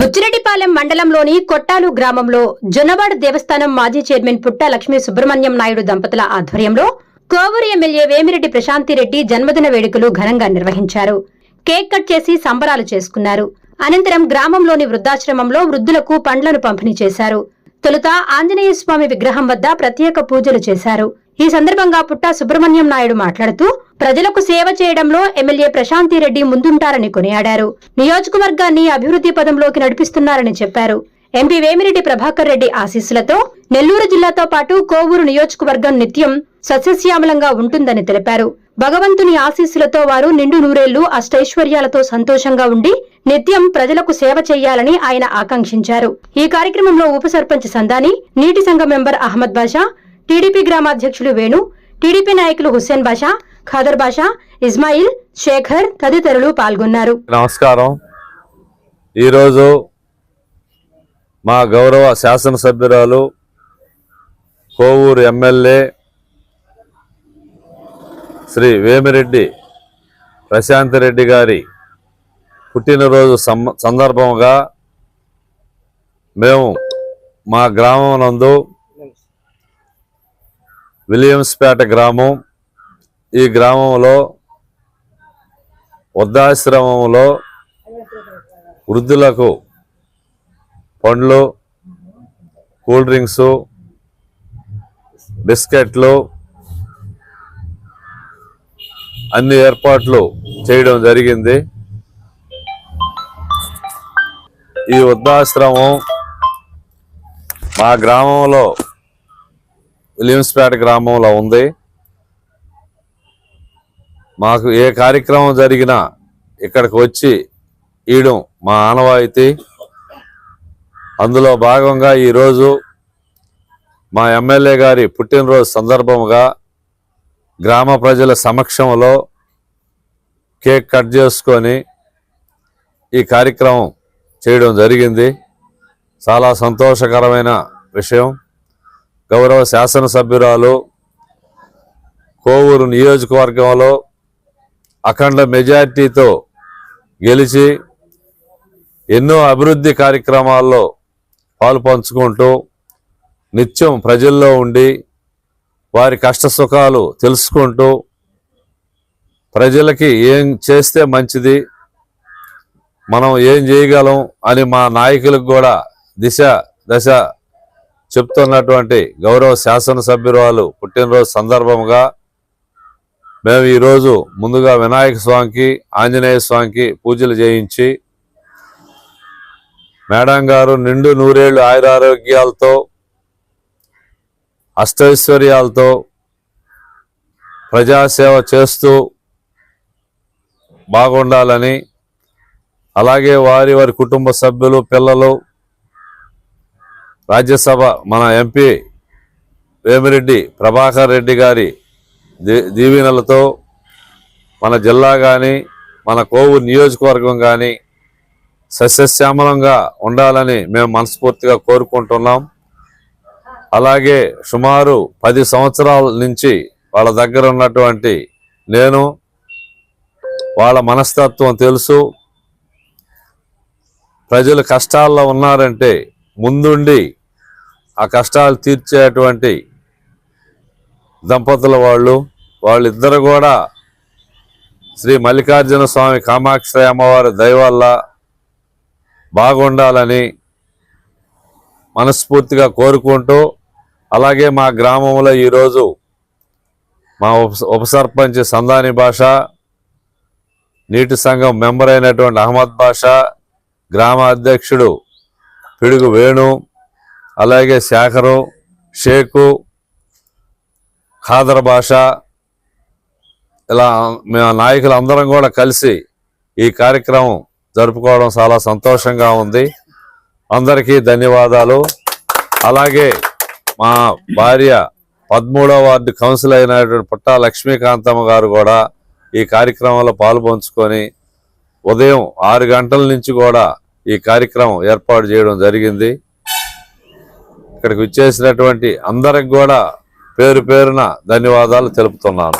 బుచ్చిరెడ్డిపాలెం మండలంలోని కొట్టాలు గ్రామంలో జొన్నవాడ దేవస్థానం మాజీ చైర్మన్ పుట్ట లక్ష్మీ సుబ్రహ్మణ్యం నాయుడు దంపతుల ఆధ్వర్యంలో కోవూరు ఎమ్మెల్యే వేమిరెడ్డి ప్రశాంతిరెడ్డి జన్మదిన వేడుకలు ఘనంగా నిర్వహించారు. కేక్ కట్ చేసి సంబరాలు చేసుకున్నారు. అనంతరం గ్రామంలోని వృద్ధాశ్రమంలో వృద్ధులకు పండ్లను పంపిణీ చేశారు. తొలుత ఆంజనేయ స్వామి విగ్రహం వద్ద ప్రత్యేక పూజలు చేశారు. ఈ సందర్భంగా పుట్ట సుబ్రహ్మణ్యం నాయుడు మాట్లాడుతూ ప్రజలకు సేవ చేయడంలో ఎమ్మెల్యే ప్రశాంతిరెడ్డి ముందుంటారని కొనియాడారు. నియోజకవర్గాన్ని అభివృద్ధి పదంలోకి నడిపిస్తున్నారని చెప్పారు. ఎంపీ వేమిరెడ్డి ప్రభాకర్ రెడ్డి ఆశీస్సులతో నెల్లూరు జిల్లాతో పాటు కోవూరు నియోజకవర్గం నిత్యం సస్యశ్యామలంగా ఉంటుందని తెలిపారు. భగవంతుని ఆశీస్సులతో వారు నిండు నూరేళ్ళు అష్టైశ్వర్యాలతో సంతోషంగా ఉండి నిత్యం ప్రజలకు సేవ చేయాలని ఆయన ఆకాంక్షించారు. ఈ కార్యక్రమంలో ఉప సర్పంచ్ సందాని నీటి సంఘ మెంబర్ అహ్మద్ బాషా టీడీపీ గ్రామాధ్యక్షులు వేణు టీడీపీ నాయకులు హుస్సేన్ బాషా ఖాదర్ బాషా ఇస్మాయిల్ శేఖర్ తదితరులు పాల్గొన్నారు. నమస్కారం. ఈరోజు మా గౌరవ శాసనసభ్యురాలు కోవూరు ఎమ్మెల్యే శ్రీ వేమిరెడ్డి ప్రశాంతిరెడ్డి గారి పుట్టినరోజు సందర్భంగా మేము మా గ్రామం నందు విలియమ్స్పేట గ్రామం. ఈ గ్రామంలో వృద్ధాశ్రమంలో వృద్ధులకు పండ్లు కూల్ డ్రింక్స్ బిస్కెట్లు అన్ని ఏర్పాట్లు చేయడం జరిగింది. ఈ వృద్ధాశ్రమం మా గ్రామంలో విలియమ్స్పేట గ్రామంలో ఉంది. మాకు ఏ కార్యక్రమం జరిగినా ఇక్కడికి వచ్చి ఈయడం మా ఆనవాయితీ. అందులో భాగంగా ఈరోజు మా ఎమ్మెల్యే గారి పుట్టినరోజు సందర్భముగా గ్రామ ప్రజల సమక్షంలో కేక్ కట్ చేసుకొని ఈ కార్యక్రమం చేయడం జరిగింది. చాలా సంతోషకరమైన విషయం. గౌరవ శాసనసభ్యురాలు కోవూరు నియోజకవర్గంలో అఖండ మెజార్టీతో గెలిచి ఎన్నో అభివృద్ధి కార్యక్రమాల్లో పాలు పంచుకుంటూ నిత్యం ప్రజల్లో ఉండి వారి కష్ట సుఖాలు తెలుసుకుంటూ ప్రజలకి ఏం చేస్తే మంచిది మనం ఏం చేయగలం అని మా నాయకులకు కూడా దిశ దశ చెప్తున్నటువంటి గౌరవ శాసనసభ్యురాలు పుట్టినరోజు సందర్భంగా మేము ఈరోజు ముందుగా వినాయక స్వామికి ఆంజనేయ స్వామికి పూజలు చేయించి మేడం గారు నిండు నూరేళ్ళు ఆయురారోగ్యాలతో అష్టైశ్వర్యాలతో ప్రజాసేవ చేస్తూ బాగుండాలని అలాగే వారి వారి కుటుంబ సభ్యులు పిల్లలు రాజ్యసభ మన ఎంపీ వేమిరెడ్డి ప్రభాకర్ రెడ్డి గారి దీ- దీవెనలతో మన జిల్లా కానీ మన కోవూరు నియోజకవర్గం కానీ సస్యశ్యామలంగా ఉండాలని మేము మనస్ఫూర్తిగా కోరుకుంటున్నాం. అలాగే సుమారు పది సంవత్సరాల నుంచి వాళ్ళ దగ్గర ఉన్నటువంటి నేను వాళ్ళ మనస్తత్వం తెలుసు. ప్రజలు కష్టాల్లో ఉన్నారంటే ముందుండి ఆ కష్టాలు తీర్చేటువంటి దంపతుల వాళ్ళు వాళ్ళిద్దరు కూడా శ్రీ మల్లికార్జున స్వామి కామాక్షి అమ్మవారి దయవల్ల బాగుండాలని మనస్ఫూర్తిగా కోరుకుంటూ అలాగే మా గ్రామంలో ఈరోజు మా ఉప ఉపసర్పంచ్ సందాని భాష నీటి సంఘం మెంబర్ అయినటువంటి అహ్మద్ భాష గ్రామ అధ్యక్షుడు పిడుగు వేణు అలాగే శేఖరు షేకు ఖాదర్ భాష ఇలా మేము నాయకులు అందరం కూడా కలిసి ఈ కార్యక్రమం జరుపుకోవడం చాలా సంతోషంగా ఉంది. అందరికీ ధన్యవాదాలు. అలాగే మా భార్య పదమూడవ వార్డు కౌన్సిల్ అయినటువంటి పుట్టా లక్ష్మీకాంతమ్మ గారు కూడా ఈ కార్యక్రమంలో పాల్పంచుకొని ఉదయం ఆరు గంటల నుంచి కూడా ఈ కార్యక్రమం ఏర్పాటు చేయడం జరిగింది. ఇక్కడికి వచ్చేసినటువంటి అందరికి కూడా పేరు పేరున ధన్యవాదాలు తెలుపుతున్నాను.